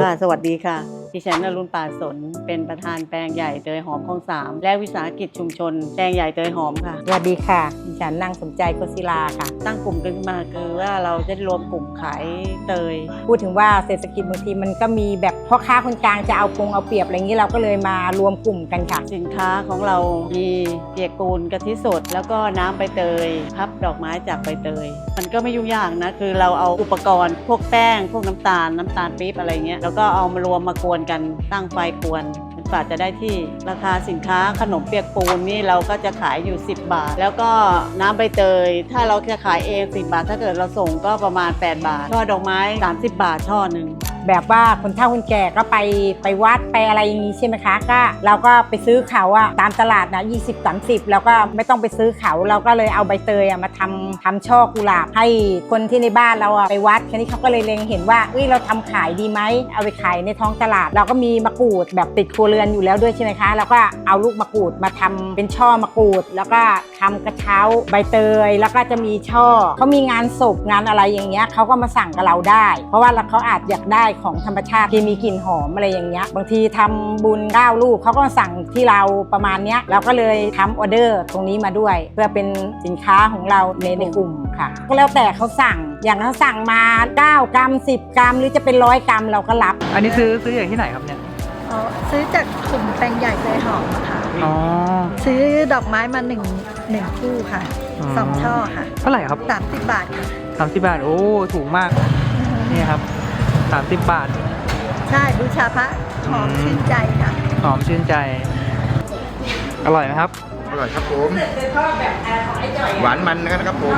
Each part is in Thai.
ค่ะ สวัสดีค่ะ ดิฉันนรุณป่าสน เป็นประธานแปลงใหญ่เตยหอมคลองสามและวิสาหกิจชุมชนแปลงใหญ่เตยหอมค่ะ สวัสดีค่ะ ดิฉันนางสมใจโกศิลาค่ะ ตั้งกลุ่มขึ้นมาคือว่าเราจะรวมกลุ่มขายเตย พูดถึงว่าเศรษฐกิจบางทีมันก็มีแบบพ่อค้าคนกลางจะเอาปงเอาเปรียบอะไรอย่างนี้เราก็เลยมารวมกลุ่มกันค่ะ สินค้าของเรามีเปียกปูนกะทิสดแล้วก็น้ำใบเตยพับดอกไม้จากใบเตย มันก็ไม่ยุ่งยากนะคือเราเอาอุปกรณ์ พวกแป้ง พวกน้ำตาลน้ำตาลปี๊บอะไรเงี้ยแล้วก็เอามารวมมากวนกันตั้งไฟกวนกว่าจะได้ที่ราคาสินค้าขนมเปียกปูนนี่เราก็จะขายอยู่ 10 บาท แล้วก็น้ำใบเตย ถ้าเราจะขายเอง 10 บาท ถ้าเกิดเราส่งก็ประมาณ 8 บาทช่อดอกไม้ 30 บาทช่อหนึ่ง แบบว่าคนเฒ่าคนแก่ก็ไปไปวัดไปอะไรอย่างนี้ใช่ไหมคะก็เราก็ไปซื้อเขาอะตามตลาดนะ20 30แล้วก็ไม่ต้องไปซื้อเขาเราก็เลยเอาใบเตยอะมาทำทำช่อกุหลาบ ให้คนที่ในบ้านเราอะไปวัดทีนี้เขาก็เลยเล็งเห็นว่าเอ้ยเราทำขายดีไหมเอาไปขายในท้องตลาด เราก็มีมะกรูดแบบติดครัวเรือนอยู่แล้วด้วยใช่ไหมคะเราก็เอาลูกมะกรูดมาทำเป็นช่อมะกรูด แล้วก็ทำกระเช้าใบเตย แล้วก็จะมีช่อเขามีงานศพงานอะไรอย่างเงี้ยเขาก็มาสั่งกับเราได้ เพราะว่าเขาอาจอยากได้ของธรรมชาติที่มีกลิ่นหอมอะไรอย่างเงี้ยบางทีทำบุญเก้าลูกเขาก็มาสั่งที่เราประมาณเนี้ยเราก็เลยทำออเดอร์ตรงนี้มาด้วย เพื่อเป็นสินค้าของเราในในกลุ่มค่ะ ก็แล้วแต่เขาสั่งอย่างเขาสั่งมา 9 กรัม 10 กรัม หรือจะเป็นร้อยกรัมเราก็รับ อันนี้ซื้อซื้ออย่างที่ไหนครับเนี่ยอ๋อซื้อจากกลุ่มแปลงใหญ่เลยหอมค่ะอ๋อซื้อดอกไม้มาหนึ่งหนึ่งคู่ค่ะอ๋อสองช่อค่ะเท่าไหร่ครับสามสิบบาทค่ะสามสิบบาทโอ้ถูกมากนี่ครับ สามสิบบาท ใช่บูชาพระหอมอืมชื่นใจค่ะ หอมชื่นใจ อร่อยไหมครับ อร่อยครับผม หวานมันนะครับผม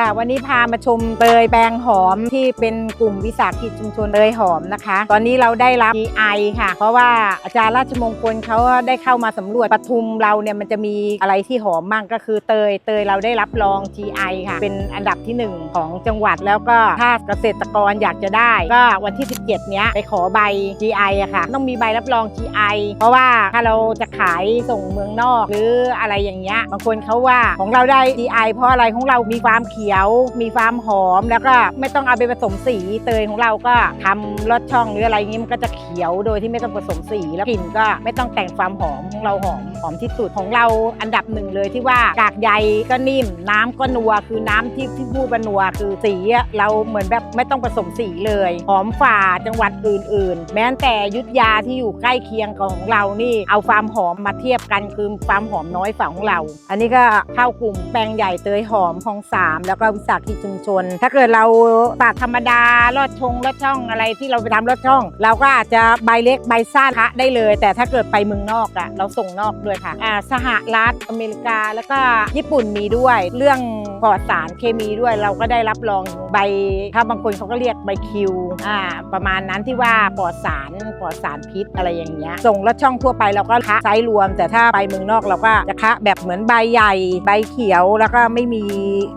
ค่ะวันนี้พามาชมเตยแปลงหอมที่เป็นกลุ่มวิสาหกิจชุมชนเตยหอมนะคะ ตอนนี้เราได้รับ GI ค่ะ เพราะว่าอาจารย์ราชมงคลเขาได้เข้ามาสำรวจปทุมเราเนี่ยมันจะมีอะไรที่หอมมากก็คือเตยเตยเราได้รับรอง GI ค่ะ เป็นอันดับที่หนึ่งของจังหวัดแล้วก็ถ้าเกษตรกรอยากจะได้ ก็วันที่ 17 เนี้ยไปขอใบ GI อะค่ะ ต้องมีใบรับรอง GI เพราะว่าถ้าเราจะขายส่งเมืองนอก หรืออะไรอย่างเงี้ยบางคนเขาว่าของเราได้ GI เพราะอะไรของเรามีความเขียวียว มีความหอมแล้วก็ไม่ต้องเอาไปผสมสีเตยของเราก็ทำรสช่องหรืออะไรอย่างงี้มันก็จะเขียวโดยที่ไม่ต้องผสมสีแล้วกลิ่นก็ไม่ต้องแต่งความหอมของเราหอมหอมที่สุดของเราอันดับหนึ่งเลยที่ว่ากากใยก็นิ่ม น้ำก็นัวคือน้ำที่ที่พูดว่านัวคือสีอะเราเหมือนแบบไม่ต้องผสมสีเลยหอมฝ่าจังหวัดอื่น ๆ แม้แต่อยุทธยาที่อยู่ใกล้เคียงกับของเรานี่เอาความหอมมาเทียบกันคือความหอมน้อยฝ่าของเรา อันนี้ก็เข้ากลุ่มแปลงใหญ่เตยหอมของสามแล้วก็วิสาหกิจชุมชน ถ้าเกิดเราตัดธรรมดาลอดชงลอดช่องอะไรที่เราไปทำลอดช่อง เราก็อาจจะใบเล็กใบสั้นคะได้เลย แต่ถ้าเกิดไปเมืองนอกอะเราส่งนอกด้วยค่ะอ่าสหรัฐอเมริกาแล้วก็ญี่ปุ่นมีด้วย เรื่องปลอดสารเคมีด้วยเราก็ได้รับรองใบถ้าบางคนเขาก็เรียกใบคิวอ่าประมาณนั้นที่ว่าปลอดสารปลอดสารพิษอะไรอย่างเงี้ยส่งลอดช่องทั่วไปเราก็คะไซส์รวม แต่ถ้าไปเมืองนอกเราก็จะคะแบบเหมือนใบใหญ่ ใบเขียวแล้วก็ไม่มี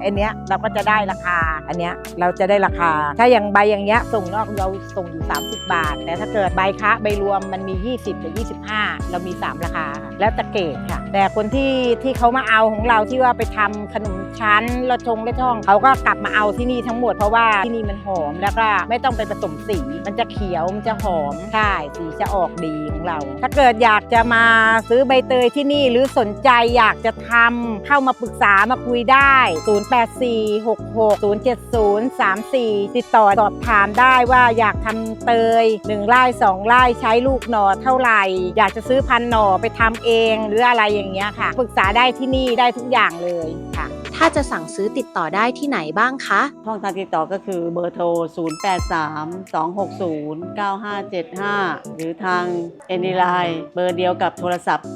อันเนี้ยเราก็จะได้ราคา อันเนี้ยเราจะได้ราคา ถ้าอย่างใบอย่างเงี้ยส่งนอกเราส่งอยู่ 30 บาท แต่ถ้าเกิดใบคะใบรวมมันมี 20หรือ25 เรามี 3 ราคา แล้วแต่เกรดค่ะ แต่คนที่ที่เขามาเอาของเราที่ว่าไปทำขนมชั้นลอดชงลอดช่องเขาก็กลับมาเอาที่นี่ทั้งหมดเพราะว่าที่นี่มันหอมแล้วก็ไม่ต้องไปผสมสี มันจะเขียวมันจะหอมใช่สีจะออกดีของเรา ถ้าเกิดอยากจะมาซื้อใบเตยที่นี่หรือสนใจอยากจะทำเข้ามาปรึกษามาคุยได้ 0846607034 ติดต่อสอบถามได้ว่าอยากทำเตย1ไร่2ไร่ใช้ลูกหน่อเท่าไหร่ อยากจะซื้อพันหน่อไปทำเองหรืออะไรอย่างเงี้ยค่ะ ปรึกษาได้ที่นี่ได้ทุกอย่างเลยค่ะ ถ้าจะสั่งซื้อติดต่อได้ที่ไหนบ้างคะ ช่องทางติดต่อก็คือเบอร์โทร 0832609575 หรือทางเอนิไลน์เบอร์เดียวกับโทรศัพท์